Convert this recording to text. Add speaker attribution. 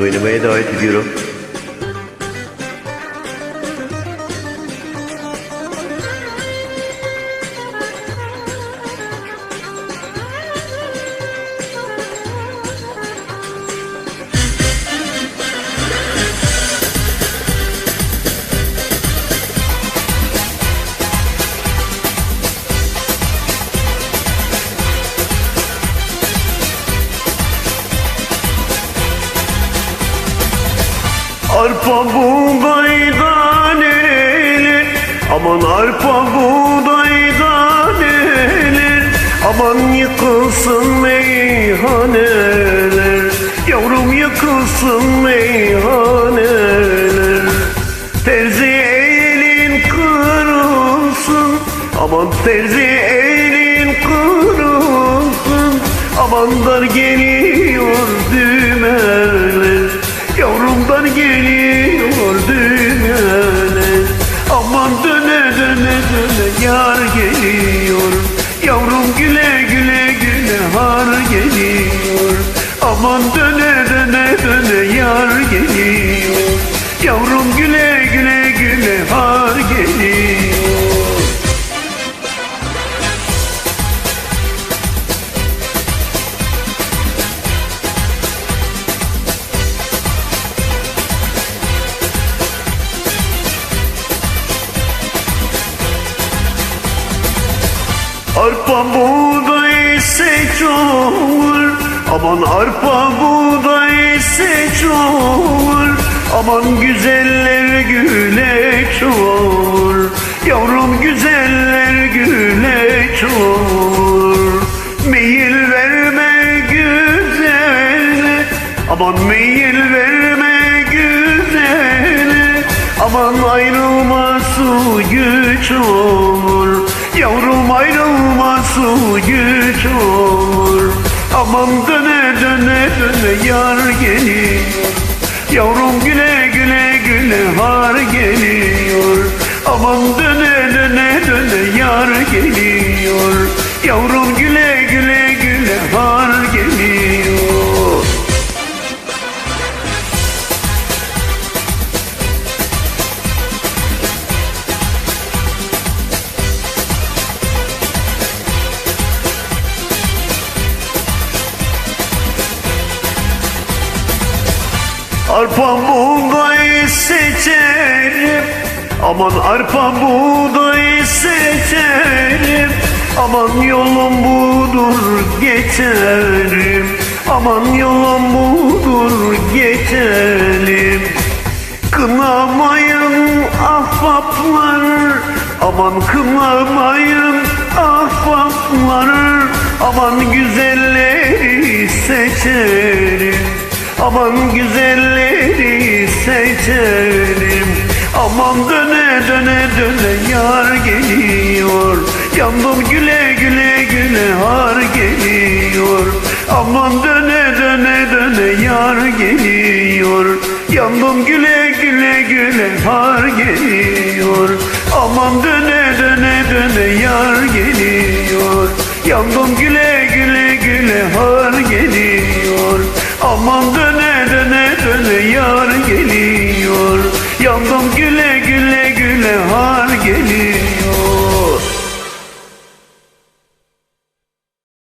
Speaker 1: Oynamaya davet ediyorum. Arpa buğdaydan elir Aman arpa buğdaydan elir Aman yıkılsın meyhaneler Yavrum yıkılsın meyhaneler Terzi elin kırılsın. Aman terzi elin kırılsın. Aman dar geliyor geliyor düğmeler Aman döne döne döne yar geliyor. Yavrum güle güle güle har geliyor. Aman döne döne döne yar geliyor. Yavrum güle Arpa buğday seç olur Aman arpa buğday seç olur Aman güzeller güleç olur Yavrum güzeller güleç olur Meyil verme güzele. Aman meyil verme güzele. Aman ayrılması güç olur Yavrum ayrılması güç olur. Aman döne döne döne yar geliyor. Yavrum güle güle güle har geliyor. Aman Arpa buğday seçerim. Aman arpa buğday seçerim. Aman yolum budur geçerim Aman yolum budur geçerim Kınamayın ahbaplar. Aman kınamayın ahbaplar. Aman güzelleri seçerim Aman güzelleri seçerim Aman döne döne döne yar geliyor. Yandım güle güle güle har geliyor. Aman döne döne döne yar geliyor. Yandım güle güle güle har geliyor. Aman döne döne döne yar geliyor Yandım güle güle güle har geliyor. Aman döne döne döne yar geliyor. Yandım güle güle güle har geliyor.